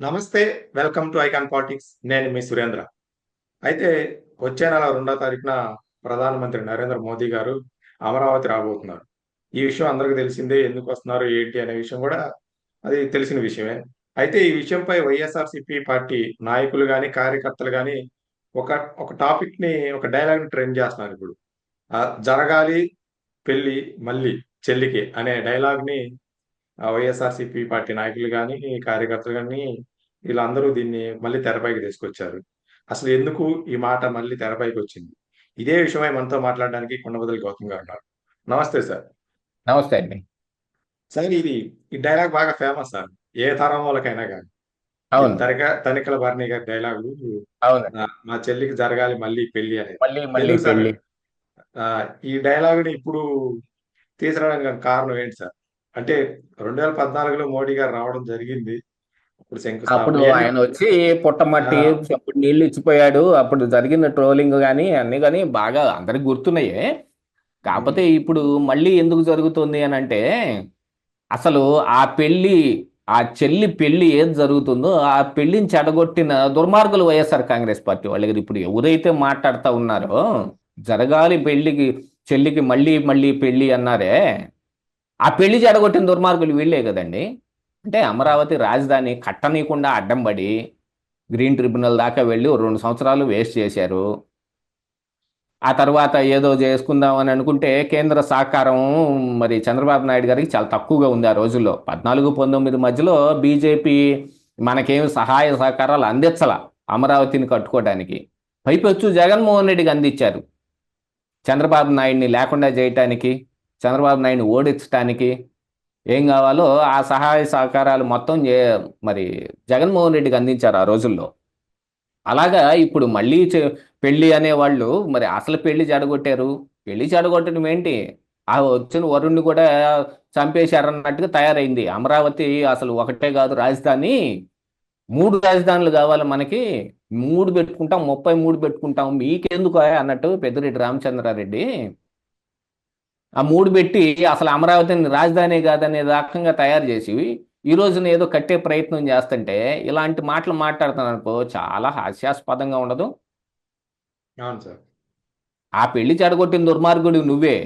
నమస్తే welcome to icon politics. నేను మీ సురేంద్ర. అయితే వచ్చే నెల రెండో తారీఖున ప్రధానమంత్రి నరేంద్ర మోదీ గారు అమరావతి రాబోతున్నారు. ఈ విషయం అందరికీ తెలిసిందే ఎందుకు వస్తున్నారు ఏంటి అనే విషయం కూడా అది తెలిసిన విషయమే. అయితే ఈ విషయంపై వైఎస్ఆర్సిపి పార్టీ నాయకులు కానీ కార్యకర్తలు కానీ ఒక ఒక టాపిక్ని ఒక డైలాగ్ని ట్రెండ్ చేస్తున్నారు ఇప్పుడు. జరగాలి పెళ్ళి మళ్ళీ చెల్లికి అనే డైలాగ్ని వైఎస్ఆర్సిపి పార్టీ నాయకులు కానీ కార్యకర్తలు కానీ వీళ్ళందరూ దీన్ని మళ్ళీ తెరపైకి తీసుకొచ్చారు. అసలు ఎందుకు ఈ మాట మళ్ళీ తెరపైకి వచ్చింది? ఇదే విషయమై మనతో మాట్లాడడానికి కొండబదలి గౌతమ్ గారు ఉన్నారు. నమస్తే సార్. నమస్తే అండి. సార్ ఇది ఈ డైలాగ్ బాగా ఫేమస్ సార్. ఏ తరం వాళ్ళకైనా కానీ అవును. తనక తనికల భరణి గారి డైలాగులు అవును. నా- మా చెల్లికి జరగాలి మళ్ళీ పెళ్ళి అనేది. మళ్ళీ ఈ డైలాగుని ఇప్పుడు తీసుకురావడానికి కారణం ఏంటి సార్? అంటే రెండు వేల పద్నాలుగులో మోడీ గారు రావడం జరిగింది. అప్పుడు అప్పుడు ఆయన వచ్చి పుట్టమట్టి అప్పుడు నీళ్ళు ఇచ్చిపోయాడు. అప్పుడు జరిగిన ట్రోలింగ్ కానీ అన్ని కానీ బాగా అందరికి గుర్తున్నాయే. కాకపోతే ఇప్పుడు మళ్ళీ ఎందుకు జరుగుతుంది అని అంటే అసలు ఆ పెళ్ళి ఆ చెల్లి పెళ్ళి ఏది జరుగుతుందో ఆ పెళ్ళిని చెడగొట్టిన దుర్మార్గులు వైఎస్ఆర్ కాంగ్రెస్ పార్టీ వాళ్ళ దగ్గర ఇప్పుడు ఎవరైతే మాట్లాడుతూ ఉన్నారో జరగాలి పెళ్ళికి చెల్లికి మళ్ళీ మళ్ళీ పెళ్ళి అన్నారే ఆ పెళ్ళి చెడగొట్టిన దుర్మార్గులు వీళ్ళే కదండి. అంటే అమరావతి రాజధాని కట్టనీయకుండా అడ్డం పడి గ్రీన్ ట్రిబ్యునల్ దాకా వెళ్ళి రెండు సంవత్సరాలు వేస్ట్ చేశారు. ఆ తర్వాత ఏదో చేసుకుందాం అని అనుకుంటే కేంద్ర సహకారం మరి చంద్రబాబు నాయుడు గారికి చాలా తక్కువగా ఉంది ఆ రోజుల్లో. పద్నాలుగు పంతొమ్మిది మధ్యలో బీజేపీ మనకేమి సహాయ సహకారాలు అందించాల అమరావతిని కట్టుకోవడానికి. పైపెచ్చు జగన్మోహన్ రెడ్డికి అందించారు. చంద్రబాబు నాయుడిని లేకుండా చేయటానికి చంద్రబాబు నాయుడు ఓడించడానికి ఏం కావాలో ఆ సహాయ సహకారాలు మొత్తం మరి జగన్మోహన్ రెడ్డికి అందించారు ఆ రోజుల్లో. అలాగా ఇప్పుడు మళ్ళీ చె- పెళ్ళి అనేవాళ్ళు మరి అసలు పెళ్ళి చెడగొట్టారు పెళ్ళి చెడగొట్టడం ఏంటి? ఆ వచ్చిన వరుణ్ణి కూడా చంపేశారన్నట్టుగా తయారైంది. అమరావతి అసలు ఒకటే కాదు రాజధాని. మూడు రాజధానులు కావాలి మనకి. మూడు పెట్టుకుంటాం ముప్పై మూడు పెట్టుకుంటాం. మీకెందుకు అన్నట్టు పెద్దిరెడ్డి రామచంద్రారెడ్డి ఆ మూడు పెట్టి అసలు అమరావతిని రాజధాని కాదనే రకంగా తయారు చేసి ఈ రోజున ఏదో కట్టే ప్రయత్నం చేస్తుంటే ఇలాంటి మాటలు మాట్లాడుతున్నాను అనుకో చాలా హాస్యాస్పదంగా ఉండదు. అవును సార్. ఆ పెళ్ళి చెడగొట్టిన దుర్మార్గుడు నువ్వే.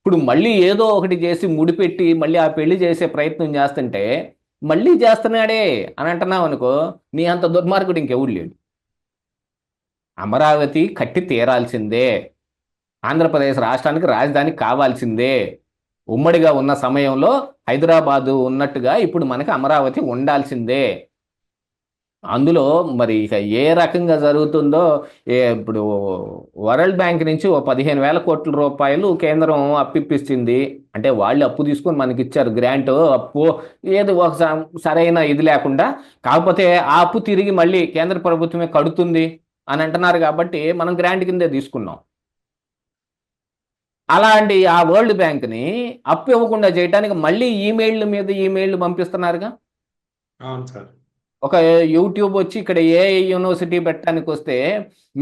ఇప్పుడు మళ్ళీ ఏదో ఒకటి చేసి ముడిపెట్టి మళ్ళీ ఆ పెళ్ళి చేసే ప్రయత్నం చేస్తుంటే మళ్ళీ చేస్తున్నాడే అని అంటున్నావు అనుకో నీ అంత దుర్మార్గుడు ఇంకెవడు లేడు. అమరావతి కట్టి తీరాల్సిందే. ఆంధ్రప్రదేశ్ రాష్ట్రానికి రాజధాని కావాల్సిందే. ఉమ్మడిగా ఉన్న సమయంలో హైదరాబాదు ఉన్నట్టుగా ఇప్పుడు మనకి అమరావతి ఉండాల్సిందే. అందులో మరి ఇక ఏ రకంగా జరుగుతుందో ఇప్పుడు వరల్డ్ బ్యాంక్ నుంచి ఓ పదిహేను వేల కోట్ల రూపాయలు కేంద్రం అప్పిప్పిస్తుంది అంటే వాళ్ళు అప్పు తీసుకొని మనకి ఇచ్చారు గ్రాంట్ అప్పు ఏది ఒక సరైన ఇది లేకుండా. కాకపోతే ఆ అప్పు తిరిగి మళ్ళీ కేంద్ర ప్రభుత్వమే కడుతుంది అని అంటున్నారు కాబట్టి మనం గ్రాంట్ కిందే తీసుకున్నాం. అలాంటి ఆ వరల్డ్ బ్యాంక్ని అప్పు ఇవ్వకుండా చేయడానికి మళ్ళీ ఈమెయిల్ మీద ఈమెయిల్ పంపిస్తున్నారుగా? అవును సార్. ఒక యూట్యూబ్ వచ్చి ఇక్కడ ఏ యూనివర్సిటీ పెట్టడానికి వస్తే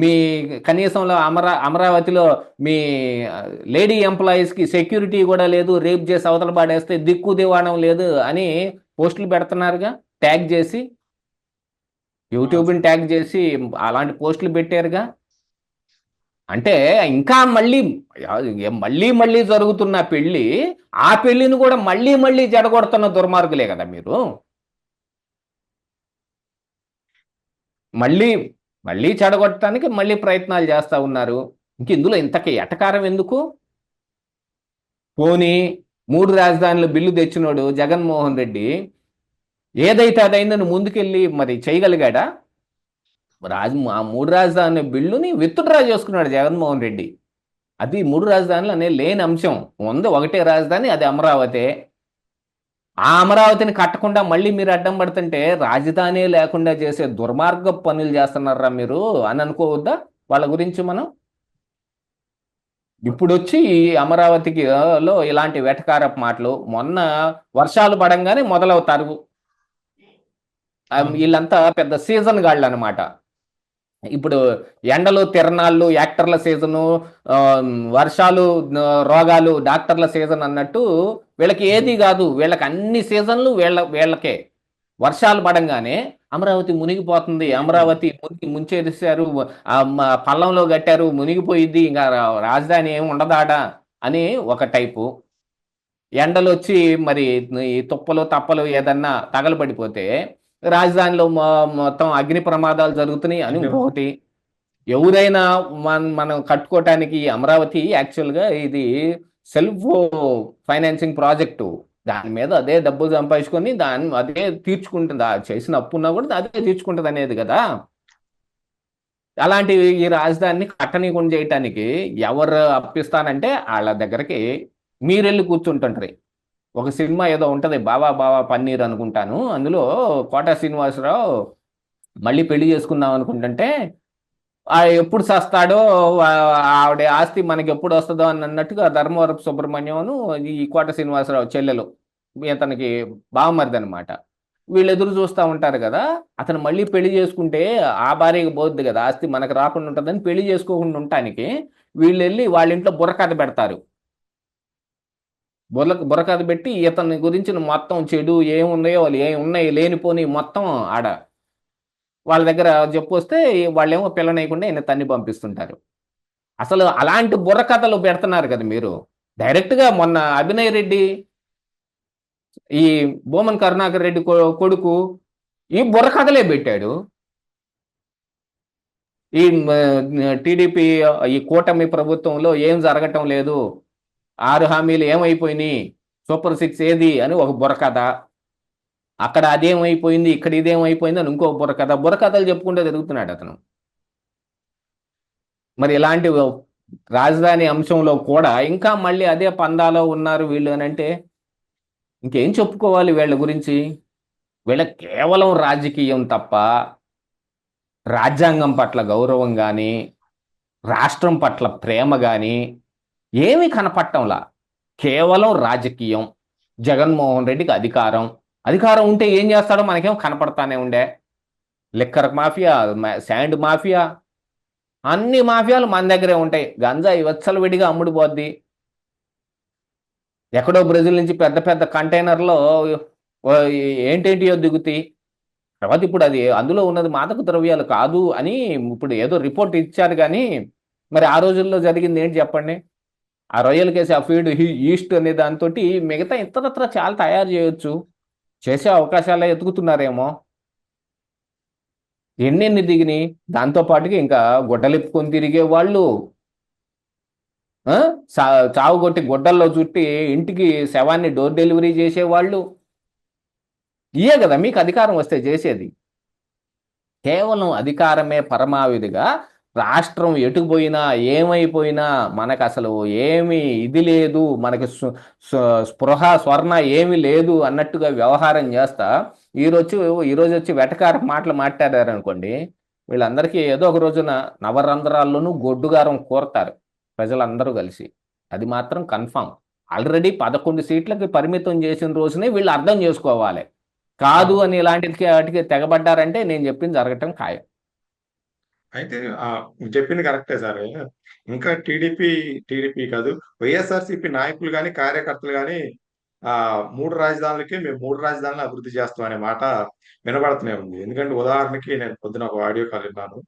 మీ కనీసంలో అమరా అమరావతిలో మీ లేడీ ఎంప్లాయీస్కి సెక్యూరిటీ కూడా లేదు రేప్ చేసి అవతల పాడేస్తే దిక్కు దివాణం లేదు అని పోస్టులు పెడుతున్నారుగా? ట్యాగ్ చేసి? యూట్యూబ్ని ట్యాగ్ చేసి అలాంటి పోస్టులు పెట్టారుగా? అంటే ఇంకా మళ్ళీ మళ్ళీ మళ్ళీ జరుగుతున్న పెళ్ళి ఆ పెళ్ళిని కూడా మళ్ళీ మళ్ళీ జడగొడుతున్న దుర్మార్గులే కదా మీరు. మళ్ళీ మళ్ళీ చెడగొట్టడానికి మళ్ళీ ప్రయత్నాలు చేస్తూ ఉన్నారు. ఇంక ఇందులో ఇంతకి ఎటకారం ఎందుకు? పోనీ మూడు రాజధానులు బిల్లు తెచ్చినోడు జగన్మోహన్ రెడ్డి ఏదైతే అదైందని ముందుకెళ్ళి మరి చేయగలిగాడా? రాజు ఆ మూడు రాజధాని బిల్లుని విత్డ్రా చేసుకున్నాడు జగన్మోహన్ రెడ్డి. అది మూడు రాజధానులు అనే లేని అంశం. ఉంది ఒకటే రాజధాని అది అమరావతి. ఆ అమరావతిని కట్టకుండా మళ్ళీ మీరు అడ్డం పడుతుంటే రాజధాని లేకుండా చేసే దుర్మార్గ పనులు చేస్తున్నారా మీరు అని అనుకోవద్దా? వాళ్ళ గురించి మనం? ఇప్పుడు వచ్చి ఈ అమరావతికి లో ఇలాంటి వెటకారపు మాటలు. మొన్న వర్షాలు పడంగానే మొదలవుతారు. వీళ్ళంతా పెద్ద సీజన్ గాళ్ళు అనమాట ఇప్పుడు ఎండలు తిరణాళ్ళు యాక్టర్ల సీజను వర్షాలు రోగాలు డాక్టర్ల సీజన్ అన్నట్టు వీళ్ళకి ఏది కాదు. వీళ్ళకి అన్ని సీజన్లు వీళ్ళ వీళ్ళకే. వర్షాలు పడంగానే అమరావతి మునిగిపోతుంది. అమరావతి మునిగి ముంచేసారు పల్లంలో కట్టారు. మునిగిపోయిద్ది. ఇంకా రాజధాని ఏమి ఉండదాడ అని ఒక టైపు. ఎండలు వచ్చి మరి ఈ తుప్పలు తప్పలు ఏదన్నా తగలబడిపోతే రాజధానిలో మొత్తం అగ్ని ప్రమాదాలు జరుగుతున్నాయి అని ఇంకొకటి. ఎవరైనా మన మనం కట్టుకోవటానికి అమరావతి యాక్చువల్గా ఇది సెల్ఫ్ ఫైనాన్సింగ్ ప్రాజెక్టు. దాని మీద అదే డబ్బులు సంపాదించుకొని దాన్ని అదే తీర్చుకుంటుంది. చేసిన అప్పున్నా కూడా అదే తీర్చుకుంటుంది అనేది కదా. అలాంటి ఈ రాజధానిని కట్టనీయకుండా చేయటానికి ఎవరు అప్పిస్తానంటే వాళ్ళ దగ్గరికి మీరెళ్ళి కూర్చుంటుంటారు ఒక సినిమా ఏదో ఉంటుంది బావా బావా పన్నీర్ అనుకుంటాను. అందులో కోట శ్రీనివాసరావు మళ్ళీ పెళ్ళి చేసుకుందాం అనుకుంటుంటే ఆ ఎప్పుడు సస్తాడో ఆవిడ ఆస్తి మనకి ఎప్పుడు వస్తుందో అని అన్నట్టుగా ధర్మవరపు సుబ్రహ్మణ్యం ఈ కోట శ్రీనివాసరావు చెల్లెలు ఇతనికి బావమరిది అనమాట వీళ్ళు ఎదురు చూస్తూ ఉంటారు కదా అతను మళ్ళీ పెళ్ళి చేసుకుంటే ఆ భార్యకి పోద్ది కదా ఆస్తి మనకు రాకుండా ఉంటుందని పెళ్ళి చేసుకోకుండా ఉండటానికి వీళ్ళు వెళ్ళి వాళ్ళ ఇంట్లో బుర్రకథ పెడతారు. బుర్ర బుర్రకథ పెట్టి ఇతని గురించిన మొత్తం చెడు ఏమున్నాయో వాళ్ళు ఏం ఉన్నాయి లేనిపోని మొత్తం ఆడ వాళ్ళ దగ్గర చెప్పు వస్తే వాళ్ళేమో పిల్లనేయకుండా ఈయన తన్ని పంపిస్తుంటారు. అసలు అలాంటి బుర్ర కథలు పెడుతున్నారు కదా మీరు. డైరెక్ట్గా మొన్న అభినయ్ రెడ్డి ఈ బోమన్ కరుణాకర్ రెడ్డి కొడుకు ఈ బుర్ర కథలే పెట్టాడు. ఈ టీడీపీ ఈ కూటమి ప్రభుత్వంలో ఏం జరగటం లేదు. ఆరు హామీలు ఏమైపోయినాయి? సూపర్ సిక్స్ ఏది? అని ఒక బుర్రకథ అక్కడ అదేమైపోయింది? ఇక్కడ ఇదేమైపోయింది? అని ఇంకో బుర్రకథ బుర్రకథలు చెప్పుకుంటే తిరుగుతున్నాడు అతను. మరి ఇలాంటి రాజధాని అంశంలో కూడా ఇంకా మళ్ళీ అదే పందాలో ఉన్నారు వీళ్ళు అని అంటే ఇంకేం చెప్పుకోవాలి వీళ్ళ గురించి? వీళ్ళ కేవలం రాజకీయం తప్ప రాజ్యాంగం పట్ల గౌరవం కానీ రాష్ట్రం పట్ల ప్రేమ కానీ ఏమీ కనపట్టంలా కేవలం రాజకీయం. జగన్మోహన్ రెడ్డికి అధికారం. అధికారం ఉంటే ఏం చేస్తాడో మనకేం కనపడతానే ఉండే. Liquor mafia sand mafia. అన్ని మాఫియాలు మన దగ్గరే ఉంటాయి. గంజాయి విడిగా అమ్ముడుపోద్ది. ఎక్కడో బ్రెజిల్ నుంచి పెద్ద పెద్ద కంటైనర్లో ఏంటేంటియో దిగుతాయి తర్వాత ఇప్పుడు అది అందులో ఉన్నది మాదక ద్రవ్యాలు కాదు అని ఇప్పుడు ఏదో రిపోర్ట్ ఇచ్చారు కానీ మరి ఆ రోజుల్లో జరిగింది ఏంటి చెప్పండి? ఆ రొయ్యల కేసి ఆ ఫీడ్ ఈస్ట్ అనే దాంతో మిగతా ఇతరత్ర చాలా తయారు చేయొచ్చు. చేసే అవకాశాలు ఎతుకుతున్నారేమో ఎన్నెన్ని దిగినాయి? దాంతో పాటుగా ఇంకా గుడ్డలిప్పుకొని తిరిగే వాళ్ళు సా- చావు కొట్టి గుడ్డల్లో చుట్టి ఇంటికి శవాన్ని డోర్ డెలివరీ చేసేవాళ్ళు ఇయే కదా మీకు అధికారం వస్తే చేసేది. కేవలం అధికారమే పరమావిధిగా రాష్ట్రం ఎటుకుపోయినా ఏమైపోయినా మనకు అసలు ఏమి ఇది లేదు. మనకి స్పృహ స్వర్ణ ఏమి లేదు అన్నట్టుగా వ్యవహారం చేస్తా. ఈరోజు ఈరోజు వచ్చి వెటకార మాటలు మాట్లాడారనుకోండి వీళ్ళందరికీ ఏదో ఒక రోజున నవరంధ్రాల్లోనూ గొడ్డుగారం కోరతారు ప్రజలందరూ కలిసి. అది మాత్రం కన్ఫామ్. ఆల్రెడీ పదకొండు సీట్లకి పరిమితం చేసిన రోజునే వీళ్ళు అర్థం చేసుకోవాలి. కాదు అని ఇలాంటి వాటికి తెగబడ్డారంటే నేను చెప్పింది జరగటం ఖాయం. అయితే చెప్పింది కరెక్టే సార్. ఇంకా టీడీపీ టీడీపీ కాదు వైఎస్ఆర్సీపీ నాయకులు కానీ కార్యకర్తలు కానీ ఆ మూడు రాజధానులకి మేము మూడు రాజధానులు అభివృద్ధి చేస్తాం అనే మాట వినబడుతూనే ఉంది. ఎందుకంటే ఉదాహరణకి నేను పొద్దున ఒక ఆడియో కాల్ విన్నాను.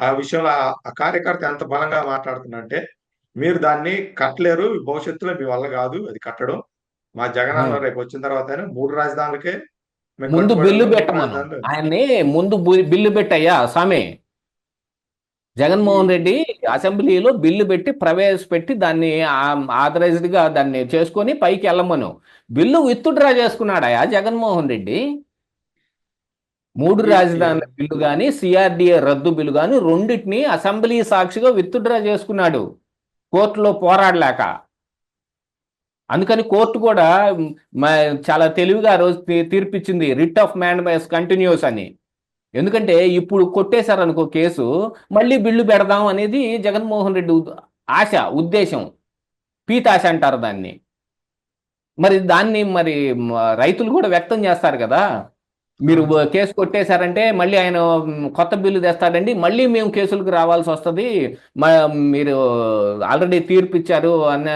ఆ, విషయంలో ఆ కార్యకర్త ఎంత బలంగా మాట్లాడుతున్నంటే మీరు దాన్ని కట్టలేరు భవిష్యత్తులో మీ వల్ల కాదు అది కట్టడం. మా జగన్ అన్న రేపు వచ్చిన తర్వాత మూడు రాజధానులకే ముందు బిల్లు పెట్టమను. ఆయన్ని ముందు బిల్లు పెట్టయ్యా స్వామి జగన్మోహన్ రెడ్డి అసెంబ్లీలో బిల్లు పెట్టి ప్రవేశపెట్టి దాన్ని ఆథరైజ్డ్గా దాన్ని చేసుకొని పైకి వెళ్ళమను బిల్లు విత్డ్రా చేసుకున్నాడయా జగన్మోహన్ రెడ్డి? మూడు రాజధానుల బిల్లు కానీ సిఆర్డిఏ రద్దు బిల్లు కానీ రెండింటిని అసెంబ్లీ సాక్షిగా విత్డ్రా చేసుకున్నాడు. కోర్టులో పోరాడలేక. అందుకని కోర్టు కూడా చాలా తెలివిగా రోజు తీర్పిచ్చింది రిట్ ఆఫ్ మ్యాన్ కంటిన్యూస్ అని. ఎందుకంటే ఇప్పుడు కొట్టేశారనుకో కేసు మళ్ళీ బిల్లు పెడదాం అనేది జగన్మోహన్ రెడ్డి ఆశ ఉద్దేశం. పీతాశ అంటారు దాన్ని. మరి దాన్ని మరి రైతులు కూడా వ్యక్తం చేస్తారు కదా. మీరు కేసు కొట్టేశారంటే మళ్ళీ ఆయన కొత్త బిల్లు తెస్తాడండి. మళ్ళీ మేము కేసులకు రావాల్సి వస్తుంది. మ- మీరు ఆల్రెడీ తీర్పు ఇచ్చారు అని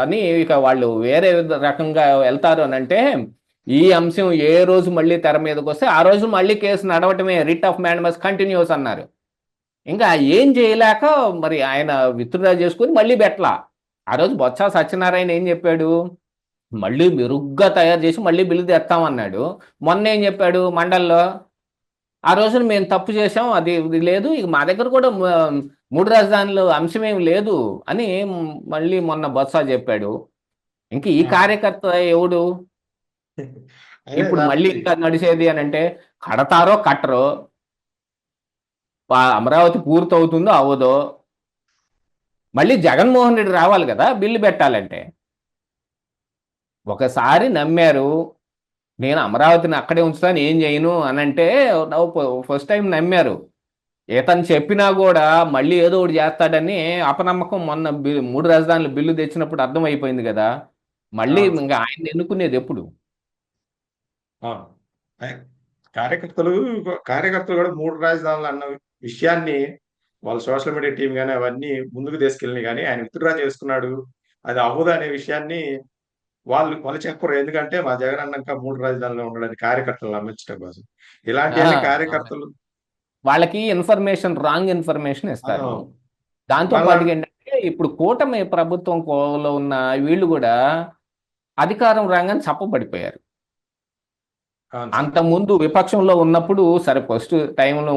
అని ఇక వాళ్ళు వేరే రకంగా వెళ్తారు అని అంటే ఈ అంశం ఏ రోజు మళ్ళీ తెర మీదకి వస్తే ఆ రోజు మళ్ళీ కేసు నడవటమే రిట్ ఆఫ్ మ్యాండమస్ కంటిన్యూస్ అన్నారు. ఇంకా ఏం చేయలేక మరి ఆయన విత్డ్రా చేసుకుని మళ్ళీ పెట్టలా ఆ రోజు బొత్స సత్యనారాయణ ఏం చెప్పాడు? మళ్ళీ మెరుగ్గా తయారు చేసి మళ్ళీ బిల్లు తెస్తామన్నాడు. మొన్న ఏం చెప్పాడు మండల్లో? ఆ రోజున మేము తప్పు చేసాం అది ఇది లేదు ఇక మా దగ్గర కూడా మూడు రాజధానులు అంశం ఏమి లేదు అని మళ్ళీ మొన్న బొత్స చెప్పాడు. ఇంక ఈ కార్యకర్త ఎవడు? ఇప్పుడు మళ్ళీ ఇంకా నడిచేది అని అంటే కడతారో కట్టరో? అమరావతి పూర్తవుతుందో అవ్వదో మళ్ళీ జగన్మోహన్ రెడ్డి రావాలి కదా బిల్లు పెట్టాలంటే. ఒకసారి నమ్మారు నేను అమరావతిని అక్కడే ఉంచుతాను ఏం చేయను అని అంటే ఫస్ట్ టైం నమ్మారు. ఇతను చెప్పినా కూడా మళ్ళీ ఏదో ఒకటి చేస్తాడని అపనమ్మకం మొన్న మూడు రాజధానులు బిల్లు తెచ్చినప్పుడు అర్థమైపోయింది కదా. మళ్ళీ. ఇంకా ఆయన ఎన్నుకునేది ఎప్పుడు? కార్యకర్తలు కార్యకర్తలు కూడా మూడు రాజధానులు అన్న విషయాన్ని వాళ్ళ సోషల్ మీడియా టీం కానీ అవన్నీ ముందుకు తీసుకెళ్ళి కానీ ఆయన విత్డ్రా చేసుకున్నాడు. అది అవ్వదు అనే విషయాన్ని వాళ్ళు వాళ్ళు చెప్పరు. ఎందుకంటే మా జగన్ అన్నాక మూడు రాజధానులు ఉండడానికి కార్యకర్తలు నమ్మించడం కోసం. ఇలాంటి కార్యకర్తలు వాళ్ళకి ఇన్ఫర్మేషన్ రాంగ్ ఇన్ఫర్మేషన్ ఇస్తారు. దాంతో పాటు ఏంటంటే ఇప్పుడు కూటమి ప్రభుత్వం కోలో ఉన్న వీళ్ళు కూడా అధికారం రాగానే చప్పబడిపోయారు. అంతకుముందు విపక్షంలో ఉన్నప్పుడు సరే ఫస్ట్ టైంలో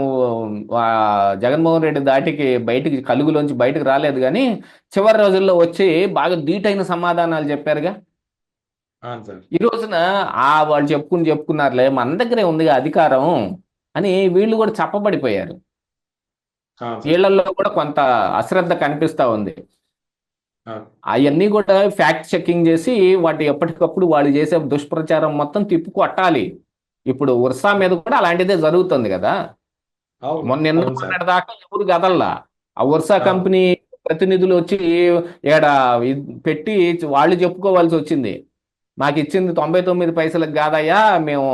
జగన్మోహన్ రెడ్డి దాటికి బయటికి కలుగులోంచి బయటకు రాలేదు కానీ చివరి రోజుల్లో వచ్చి బాగా ధీటైన సమాధానాలు చెప్పారుగా. ఈ రోజున ఆ వాళ్ళు చెప్పుకుని చెప్పుకున్నారులే మన దగ్గరే ఉంది అధికారం అని వీళ్ళు కూడా చప్పబడిపోయారు. వీళ్ళల్లో కూడా కొంత అశ్రద్ధ కనిపిస్తా ఉంది అవును. అవన్నీ కూడా ఫ్యాక్ట్ చెకింగ్ చేసి వాటి ఎప్పటికప్పుడు వాళ్ళు చేసే దుష్ప్రచారం మొత్తం తిప్పి కొట్టాలి ఇప్పుడు ఉర్సా మీద కూడా అలాంటిదే జరుగుతుంది కదా. మొన్న ఎన్నో దాకా ఎవరు కదల్లా ఆ ఉర్సా. కంపెనీ ప్రతినిధులు వచ్చి ఇద్ పెట్టి వాళ్ళు చెప్పుకోవాల్సి వచ్చింది మాకు ఇచ్చింది తొంభై తొమ్మిది పైసలకు కాదయ్యా మేము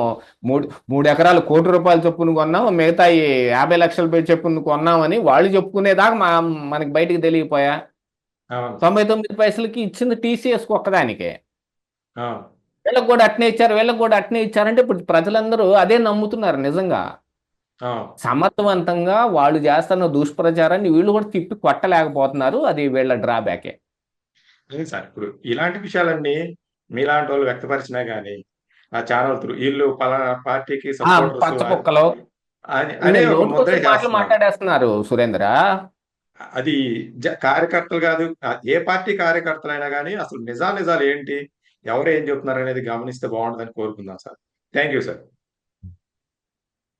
మూడు మూడు ఎకరాలు కోటి రూపాయలు చొప్పున కొన్నాం మిగతా యాభై లక్షలు చెప్పున కొన్నామని వాళ్ళు చెప్పుకునేదాకా మా మనకి బయటికి తెలియపోయా. తొంభై తొమ్మిది పైసలకి ఇచ్చింది టీసీఎస్ ఒక్కదానికే. వీళ్ళకి కూడా అట్నే ఇచ్చారు వీళ్ళకి కూడా అట్నే ఇచ్చారంటే ఇప్పుడు ప్రజలందరూ అదే నమ్ముతున్నారు నిజంగా. సమర్థవంతంగా వాళ్ళు చేస్తున్న దుష్ప్రచారాన్ని వీళ్ళు కూడా తిప్పి కొట్టలేకపోతున్నారు అది వీళ్ళ డ్రాబ్యాకే సార్ ఇప్పుడు ఇలాంటి విషయాలన్నీ మీలాంటి వాళ్ళు వ్యక్తపరిచినా కానీ ఆ ఛానల్ త్రూ వీళ్ళు పలానా పార్టీకి అని ముద్ర మాట్లాడేస్తున్నారు సురేంద్ర. అది కార్యకర్తలు కాదు ఏ పార్టీ కార్యకర్తలైనా కానీ అసలు నిజా నిజాలు ఏంటి ఎవరు ఏం చెప్తున్నారు అనేది గమనిస్తే బాగుంటుందని కోరుకుందాం సార్. Thank you sir.